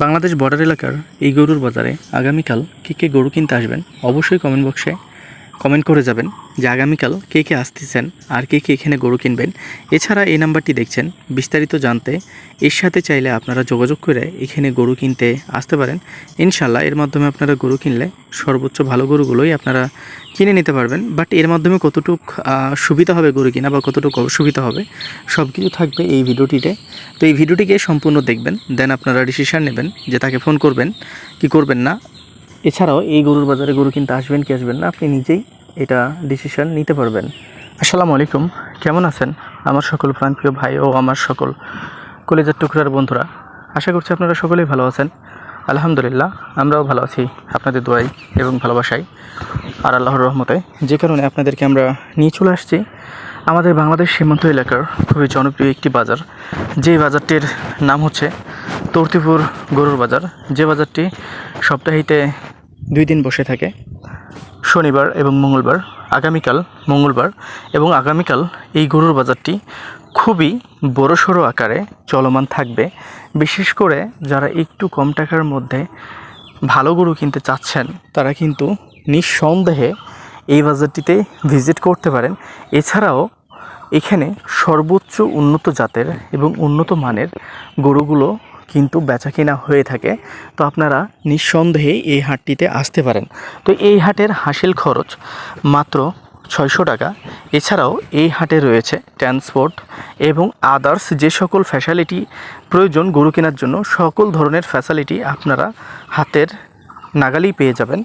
Bangladesh border এলাকার এই গরুর বাজারে আগামীকাল কে কে গরু কিনতে আসবেন, অবশ্যই কমেন্ট বক্সে কমেন্ট করে যাবেন যে আগামীকাল কে কে আসতেছেন আর কে কে এখানে গরু কিনবেন। এছাড়া এই নাম্বারটি দেখছেন। বিস্তারিত জানতে এর সাথে চাইলে আপনারা যোগাযোগ করে এখানে গরু কিনতে আসতে পারেন। ইনশাল্লাহ এর মাধ্যমে আপনারা গরু কিনলে সর্বোচ্চ ভালো গরুগুলোই আপনারা কিনে নিতে পারবেন। বাট এর মাধ্যমে কতটুক সুবিধা হবে গরু কিনা বা কতটুকু অসুবিধা হবে সব কিছু থাকবে এই ভিডিওটিতে। তো এই ভিডিওটিকে সম্পূর্ণ দেখবেন, দেন আপনারা ডিসিশন নেবেন যে তাকে ফোন করবেন, কি করবেন না। এছাড়াও এই গরুর বাজারে গরু কিনতে আসবেন কি আসবেন না, আপনি নিজেই এটা ডিসিশন নিতে পারবেন। আসসালামু আলাইকুম, কেমন আছেন? আমার সকল প্রাণপ্রিয় ভাই ও আমার সকল কলেজের টুকরার বন্ধুরা, আশা করছি আপনারা সকলেই ভালো আছেন। আলহামদুলিল্লাহ, আমরাও ভালো আছি, আপনাদের দোয়াই এবং ভালোবাসাই। আর আল্লাহর রহমতে, যে কারণে আপনাদেরকে আমরা নিয়ে চলে আসছি, আমাদের বাংলাদেশ সীমান্ত এলাকার খুবই জনপ্রিয় একটি বাজার। যে বাজারটির নাম হচ্ছে তর্তিপুর গরুর বাজার। যে বাজারটি সপ্তাহিতে দুই দিন বসে থাকে। শনিবার এবং মঙ্গলবার, আগামীকাল মঙ্গলবার এবং আগামীকাল এই গরুর বাজারটি খুবই বড়সড় আকারে চলমান থাকবে। বিশেষ করে যারা একটু কম টাকার মধ্যে ভালো গরু কিনতে চাচ্ছেন, তারা কিন্তু নিঃসন্দেহে এই বাজারটিতে ভিজিট করতে পারেন। এছাড়াও এখানে সর্বোচ্চ উন্নত জাতের এবং উন্নত মানের গরুগুলো কিন্তু বেচা কেনা হয়ে থাকে। তো আপনারা নিঃসন্দেহে এই হাটটিতে আসতে পারেন। তো এই হাটের হাসিল খরচ মাত্র ছয়শো টাকা। এছাড়াও এই হাটে রয়েছে ট্রান্সপোর্ট এবং আদার্স যে সকল ফ্যাসিলিটি প্রয়োজন গরু কেনার জন্য, সকল ধরনের ফ্যাসিলিটি আপনারা হাতের নাগালেই পেয়ে যাবেন।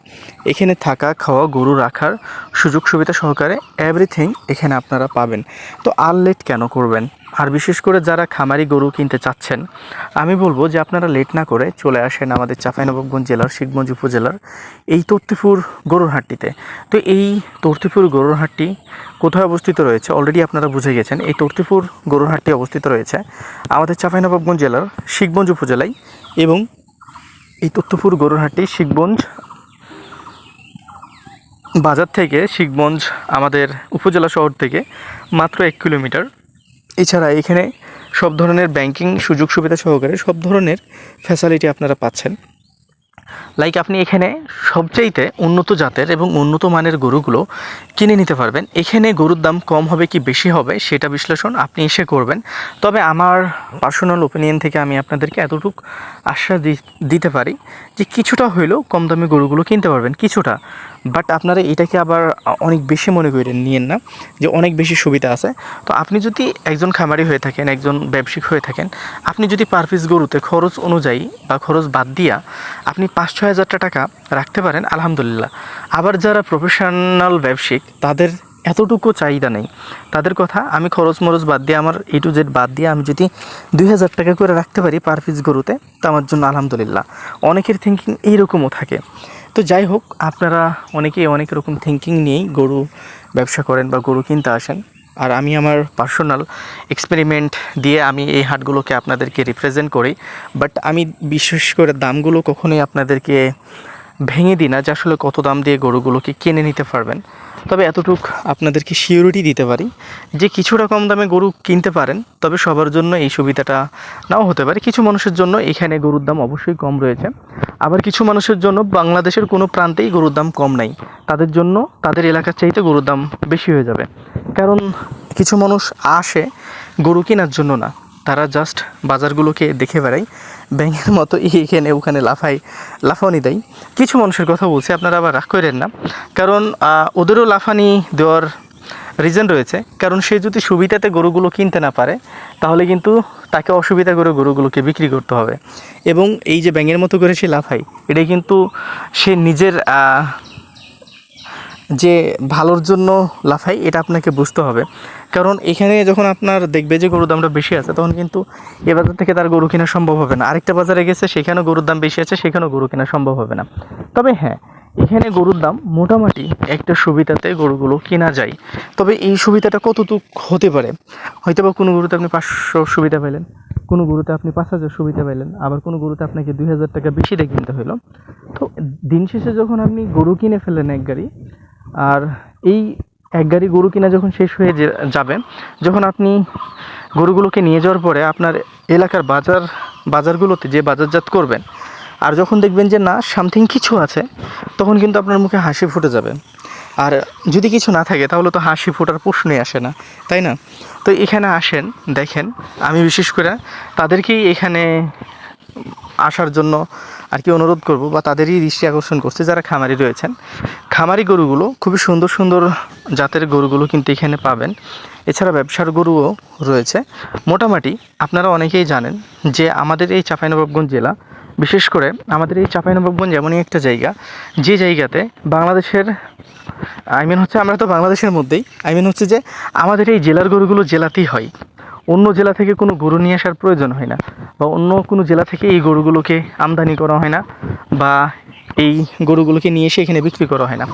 এখানে থাকা, খাওয়া, গরু রাখার সুযোগ সুবিধা সহকারে এভরিথিং এখানে আপনারা পাবেন। তো আর লেট কেন করবেন? আর বিশেষ করে যারা খামারি গরু কিনতে চাচ্ছেন, আমি বলব যে আপনারা লেট না করে চলে আসেন আমাদের চাঁপাইনবাবগঞ্জ জেলার শিবগঞ্জ উপজেলার এই তর্তিপুর গরুর হাটটিতে। তো এই তর্তিপুর গরুর হাটটি কোথায় অবস্থিত রয়েছে? অলরেডি আপনারা বুঝে গেছেন, এই তর্তিপুর গরুর হাটটি অবস্থিত রয়েছে আমাদের চাঁপাইনবাবগঞ্জ জেলার শিবগঞ্জ উপজেলায় এবং এই তত্ত্বপুর গরুরহাটি শিখগঞ্জ বাজার থেকে শিখগঞ্জ আমাদের উপজেলা শহর থেকে মাত্র এক কিলোমিটার। এছাড়া এখানে সব ধরনের ব্যাংকিং সুযোগ সুবিধা সহকারে সব ধরনের ফ্যাসিলিটি আপনারা পাচ্ছেন। লাইক আপনি এখানে সবচাইতে উন্নত জাতের এবং উন্নত মানের গরুগুলো কিনে নিতে পারবেন। এখানে গরুর দাম কম হবে কি বেশি হবে সেটা বিশ্লেষণ আপনি এসে করবেন। তবে আমার পার্সোনাল ওপিনিয়ন থেকে আমি আপনাদেরকে এতটুকু আশ্বাস দিতে পারি যে কিছুটা হইলেও কম দামে গরুগুলো কিনতে পারবেন। কিছুটা। বাট আপনারা এটাকে আবার অনেক বেশি মনে করে নিয়েন না, যে অনেক বেশি সুবিধা আছে। তো আপনি যদি একজন খামারি হয়ে থাকেন, একজন ব্যবসায়িক হয়ে থাকেন, আপনি যদি পার পিস গরুতে খরচ অনুযায়ী বা খরচ বাদ দিয়া আপনি পাঁচ ছয় হাজার টাকা রাখতে পারেন, আলহামদুলিল্লাহ। আবার যারা প্রফেশনাল ব্যবসায়িক, তাদের এতটুকু চাহিদা নেই। তাদের কথা, আমি খরচ মরচ বাদ দিয়ে, আমার এ টু জেড বাদ দিয়ে আমি যদি দুই হাজার টাকা করে রাখতে পারি পার পিস গরুতে, তো আমার জন্য আলহামদুলিল্লাহ। অনেকের থিঙ্কিং এইরকমও থাকে। তো যাই হোক, আপনারা অনেকেই অনেক রকম থিঙ্কিং নিয়েই গরু ব্যবসা করেন বা গরু কিনতে আসেন। আর আমি আমার পার্সোনাল এক্সপেরিমেন্ট দিয়ে আমি এই হাটগুলোকে আপনাদেরকে রিপ্রেজেন্ট করি। বাট আমি বিশেষ করে দামগুলো কখনোই আপনাদেরকে ভেঙে দিই না যে আসলে কত দাম দিয়ে গরুগুলোকে কিনে নিতে পারবেন। তবে এতটুক আপনাদেরকে সিওরিটি দিতে পারি যে কিছুটা কম দামে গরু কিনতে পারেন, তবে সবার জন্য এই সুবিধাটা নাও হতে পারে। কিছু মানুষের জন্য এখানে গরুর দাম অবশ্যই কম রয়েছে। আবার কিছু মানুষের জন্য বাংলাদেশের কোনো প্রান্তেই গরুর দাম কম নাই। তাদের জন্য তাদের এলাকার চাইতে গরুর দাম বেশি হয়ে যাবে। কারণ কিছু মানুষ আসে গরু কেনার জন্য না। তারা জাস্ট বাজারগুলোকে দেখে বেড়ায়। ব্যাঙের মতো এখানে ওখানে লাফাই লাফানি দেয় কিছু মানুষের কথা বলছি, আপনারা আবার রাগ করেন না। কারণ ওদেরও লাফানি দেওয়ার রিজন রয়েছে। কারণ সে যদি সুবিধাতে গরুগুলো কিনতে না পারে, তাহলে কিন্তু তাকে অসুবিধা করে গরুগুলোকে বিক্রি করতে হবে। এবং এই যে ব্যাঙের মতো করে সে লাফাই এটা কিন্তু সে নিজের যে ভালোর জন্য লাফাই, এটা আপনাকে বুঝতে হবে। কারণ এখানে যখন আপনার দেখবে যে গরুর দামটা বেশি আছে, তখন কিন্তু এ বাজার থেকে তার গরু কেনা সম্ভব হবে না। আরেকটা বাজারে গেছে, সেখানেও গরুর দাম বেশি আছে, সেখানেও গরু কেনা সম্ভব হবে না। তবে হ্যাঁ এখানে গরুর দাম মোটামুটি একটা সুবিধাতে গরুগুলো কেনা যায়। তবে এই সুবিধাটা কতটুক হতে পারে? হয়তো বা কোনো গরুতে আপনি পাঁচশো সুবিধা পেলেন, কোনো গরুতে আপনি পাঁচ হাজার সুবিধা পেলেন, আবার কোনো গরুতে আপনাকে দুই হাজার টাকা বেশি দিয়ে কিনতে হলো তো দিন শেষে যখন আপনি গরু কিনে ফেলেন এক গাড়ি আর এই এক গাড়ি গরু কিনা যখন শেষ হয়ে যাবে, যখন আপনি গরুগুলোকে নিয়ে যাওয়ার পরে আপনার এলাকার বাজার বাজারগুলোতে যে বাজারজাত করবেন, আর যখন দেখবেন যে না, সামথিং কিছু আছে, তখন কিন্তু আপনার মুখে হাসি ফুটে যাবে। আর যদি কিছু না থাকে, তাহলে তো হাসি ফোটার প্রশ্নই আসে না, তাই না? তো এখানে আসেন, দেখেন, আমি বিশেষ করে তাদেরকেই এখানে আসার জন্য আর কি অনুরোধ করব বা তাদেরই দৃষ্টি আকর্ষণ করছে যারা খামারি রয়েছেন। খামারি গরুগুলো খুবই সুন্দর সুন্দর জাতের গরুগুলো কিন্তু এখানে পাবেন। এছাড়া ব্যবসার গরুও রয়েছে। মোটামুটি আপনারা অনেকেই জানেন যে আমাদের এই চাঁপাইনবাবগঞ্জ জেলা, বিশেষ করে আমাদের এই চাঁপাইনবাবগঞ্জ এমনই একটা জায়গা, যে জায়গাতে বাংলাদেশের আই মিন হচ্ছে আমরা তো বাংলাদেশের মধ্যেই আই মিন হচ্ছে যে আমাদের এই জেলার গরুগুলো জেলাতেই হয়। অন্য জেলা থেকে কোনো গরু নিয়ে আসার প্রয়োজন হয় না বা অন্য কোনো জেলা থেকে এই গরুগুলোকে আমদানি করা হয় না বা এই গরুগুলোকে নিয়ে এসে এখানে বিক্রি করা হয় না।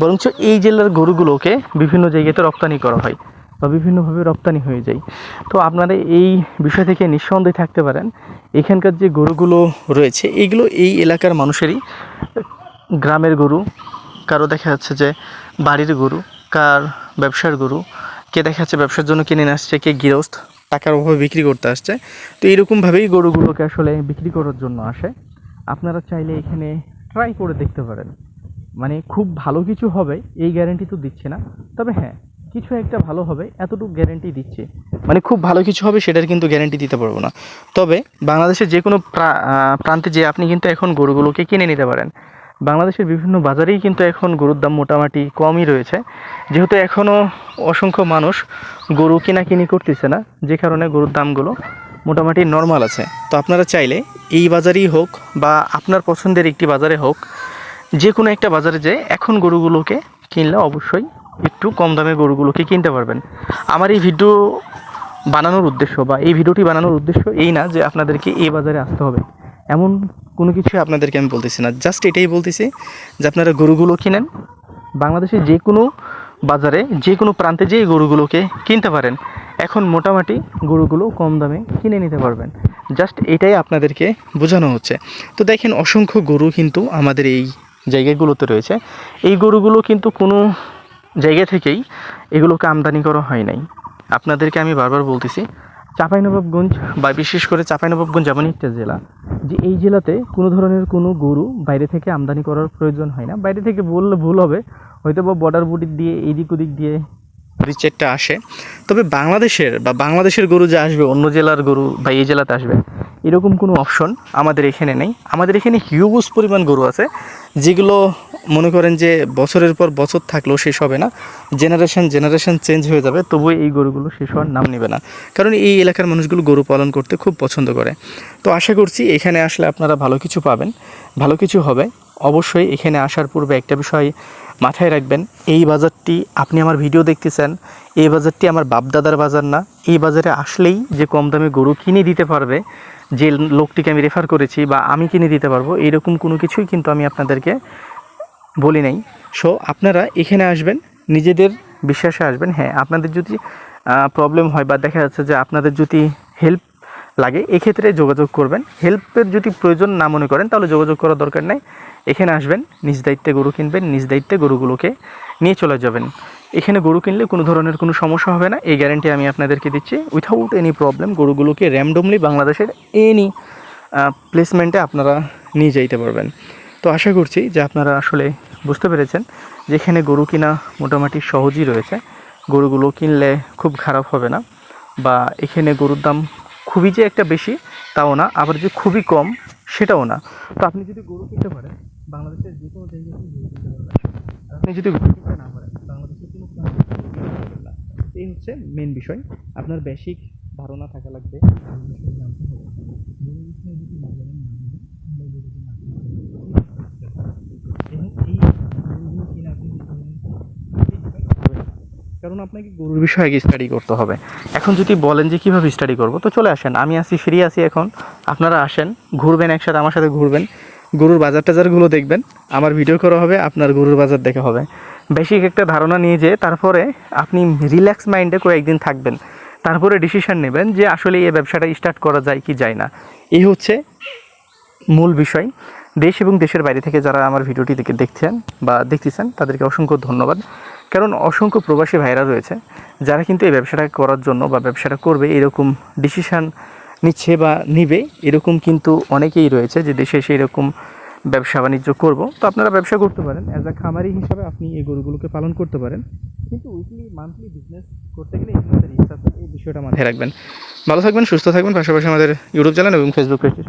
বরঞ্চ এই জেলার গরুগুলোকে বিভিন্ন জায়গাতে রপ্তানি করা হয় বা বিভিন্নভাবে রপ্তানি হয়ে যায়। তো আপনারা এই বিষয় থেকে নিঃসন্দেহে থাকতে পারেন, এখানকার যে গরুগুলো রয়েছে এইগুলো এই এলাকার মানুষেরই গ্রামের গরু, কারও দেখা যাচ্ছে যে বাড়ির গরু, কার ব্যবসার গরু, কে দেখা যাচ্ছে ব্যবসার জন্য কিনে নিয়ে আসছে, কে গৃহস্থ টাকার অভাবে বিক্রি করতে আসছে। তো এরকমভাবেই গরুগুলোকে আসলে বিক্রি করার জন্য আসে। আপনারা চাইলে এখানে ট্রাই করে দেখতে পারেন। মানে খুব ভালো কিছু হবে, এই গ্যারেন্টি তো দিচ্ছে না। তবে হ্যাঁ কিছু একটা ভালো হবে, এতটুকু গ্যারেন্টি দিচ্ছে। মানে খুব ভালো কিছু হবে, সেটার কিন্তু গ্যারেন্টি দিতে পারব না। তবে বাংলাদেশের যে কোনো প্রান্তে যে আপনি কিন্তু এখন গরুগুলোকে কিনে নিতে পারেন। বাংলাদেশের বিভিন্ন বাজারেই কিন্তু এখন গরুর দাম মোটামুটি কমই রয়েছে। যেহেতু এখনও অসংখ্য মানুষ গরু কিনাকিনি করতেছে না, যে কারণে গরুর দামগুলো মোটামুটি নর্মাল আছে। তো আপনারা চাইলে এই বাজারেই হোক বা আপনার পছন্দের একটি বাজারে হোক যে কোনো একটা বাজারে যে এখন গরুগুলোকে কিনলে অবশ্যই একটু কম দামে গরুগুলোকে কিনতে পারবেন। আমার এই ভিডিও বানানোর উদ্দেশ্য বা এই ভিডিওটি বানানোর উদ্দেশ্য এই না যে আপনাদেরকে এই বাজারে আসতে হবে। এমন কোনো কিছু আপনাদেরকে আমি বলতেছি না। জাস্ট এটাই বলতেছি যে আপনারা গরুগুলো কিনেন। বাংলাদেশের যে কোনো বাজারে, যে কোনো প্রান্তে যেয়ে গরুগুলোকে কিনতে পারেন, এখন মোটামুটি গরুগুলো কম দামে কিনে নিতে পারবেন। জাস্ট এটাই আপনাদেরকে বোঝানো হচ্ছে। তো দেখেন, অসংখ্য গরু কিন্তু আমাদের এই জায়গাগুলোতে রয়েছে। এই গরুগুলো কিন্তু কোনো জায়গা থেকেই এগুলোকে আমদানি করা হয় নাই। আপনাদেরকে আমি বারবার বলতেছি চাঁপাইনবাবগঞ্জ বা বিশেষ করে চাঁপাইনবাবগঞ্জ এমন একটা জেলা, যে এই জেলাতে কোনো ধরনের কোনো গরু বাইরে থেকে আমদানি করার প্রয়োজন হয় না। বাইরে থেকে বললে ভুল হবে হয়তো বা বর্ডার বুটি দিয়ে এদিক ওদিক দিয়ে রিচেটটা আসে। তবে বাংলাদেশের বা বাংলাদেশের গরু যে আসবে, অন্য জেলার গরু বা এই জেলাতে আসবে, এরকম কোনো অপশন আমাদের এখানে নেই। আমাদের এখানে হিউজ পরিমাণ গরু আছে, যেগুলো মনে করেন যে বছরের পর বছর থাকলেও শেষ হবে না জেনারেশন জেনারেশন চেঞ্জ হয়ে যাবে, তবুও এই গরুগুলো শেষ হওয়ার নাম নেবে না। কারণ এই এলাকার মানুষগুলো গরু পালন করতে খুব পছন্দ করে। তো আশা করছি এখানে আসলে আপনারা ভালো কিছু পাবেন, ভালো কিছু হবে। অবশ্যই এখানে আসার পূর্বে একটা বিষয় মাথায় রাখবেন, এই বাজারটি আপনি আমার ভিডিও দেখতেছেন, এই বাজারটি আমার বাপদাদার বাজার না, এই বাজারে আসলেই যে কম দামে গরু কিনে দিতে পারবে, যে লোকটিকে আমি রেফার করেছি বা আমি কিনে দিতে পারব এরকম কোনো কিছুই কিন্তু আমি আপনাদেরকে বলি নাই। সো আপনারা এখানে আসবেন, নিজেদের বিশ্বাসে আসবেন। হ্যাঁ আপনাদের যদি প্রবলেম হয় বা দেখা যাচ্ছে যে আপনাদের যদি হেল্প লাগে, এক্ষেত্রে যোগাযোগ করবেন। হেল্পের যদি প্রয়োজন না মনে করেন, তাহলে যোগাযোগ করার দরকার নেই। এখানে আসবেন, নিজ দায়িত্বে গরু কিনবেন, নিজ দায়িত্বে গরুগুলোকে নিয়ে চলে যাবেন। এখানে গরু কিনলে কোনো ধরনের কোনো সমস্যা হবে না। এই গ্যারেন্টি আমি আপনাদেরকে দিচ্ছি উইথাউট এনি প্রবলেম গরুগুলোকে র্যান্ডমলি বাংলাদেশের এনি প্লেসমেন্টে আপনারা নিয়ে যাইতে পারবেন। তো আশা করছি যে আপনারা আসলে বুঝতে পেরেছেন যে এখানে গরু কিনা মোটামুটি সহজই রয়েছে। গরুগুলো কিনলে খুব খারাপ হবে না বা এখানে গরুর দাম খুবই যে একটা বেশি, তাও না আবার যে খুবই কম, সেটাও না তো আপনি যদি গরু কিনতে পারেন, বাংলাদেশের যে কোনো জায়গায় গরু কিনতে পারবেন আপনি যদি গরু কিনতে না পারেন, বাংলাদেশের কোনো। এই হচ্ছে মেন বিষয় আপনার বেসিক ধারণা থাকা লাগবে জানতে হবে। গরুর বিষয়ে যদি না জানেন, না বুঝেন, তাহলে গরু কিনা আপনি এবং এই গরুগুলো কিনে আপনি যদি বলেন, "এই ভাই, হবে না।" কারণ আপনাকে গরুর বিষয়ে আগে স্টাডি করতে হবে। এখন যদি বলেন যে কীভাবে স্টাডি করব, তো চলে আসেন। আমি আছি, ফ্রি আছি এখন। আপনারা আসেন, ঘুরবেন, একসাথে আমার সাথে ঘুরবেন। গরুর বাজার টাজারগুলো দেখবেন। আমার ভিডিও করা হবে, আপনার গরুর বাজার দেখা হবে। বেসিক একটা ধারণা নিয়ে যেয়ে তারপরে আপনি রিল্যাক্স মাইন্ডে কয়েকদিন থাকবেন। তারপরে ডিসিশন নেবেন যে আসলে এই ব্যবসাটা স্টার্ট করা যায় কি যায় না। এই হচ্ছে মূল বিষয়। দেশ এবং দেশের বাইরে থেকে যারা আমার ভিডিওটি দেখে দেখছেন বা দেখতেছেন, তাদেরকে অসংখ্য ধন্যবাদ। কারণ অসংখ্য প্রবাসী ভাইরা রয়েছে যারা কিন্তু এই ব্যবসাটা করার জন্য বা ব্যবসাটা করবে, এরকম ডিসিশান নিচ্ছে বা নিবে, এরকম কিন্তু অনেকেই রয়েছে যে দেশে সেই রকম ব্যবসা বাণিজ্য করব। তো আপনারা ব্যবসা করতে পারেন। অ্যাজ আ খামারি হিসাবে আপনি এই গরুগুলোকে পালন করতে পারেন। কিন্তু উইকলি মান্থলি বিজনেস করতে গেলে এই বিষয়টা মাথায় রাখবেন ভালো থাকবেন, সুস্থ থাকবেন। পাশাপাশি আমাদের ইউটিউব চ্যানেল এবং ফেসবুক পেজটি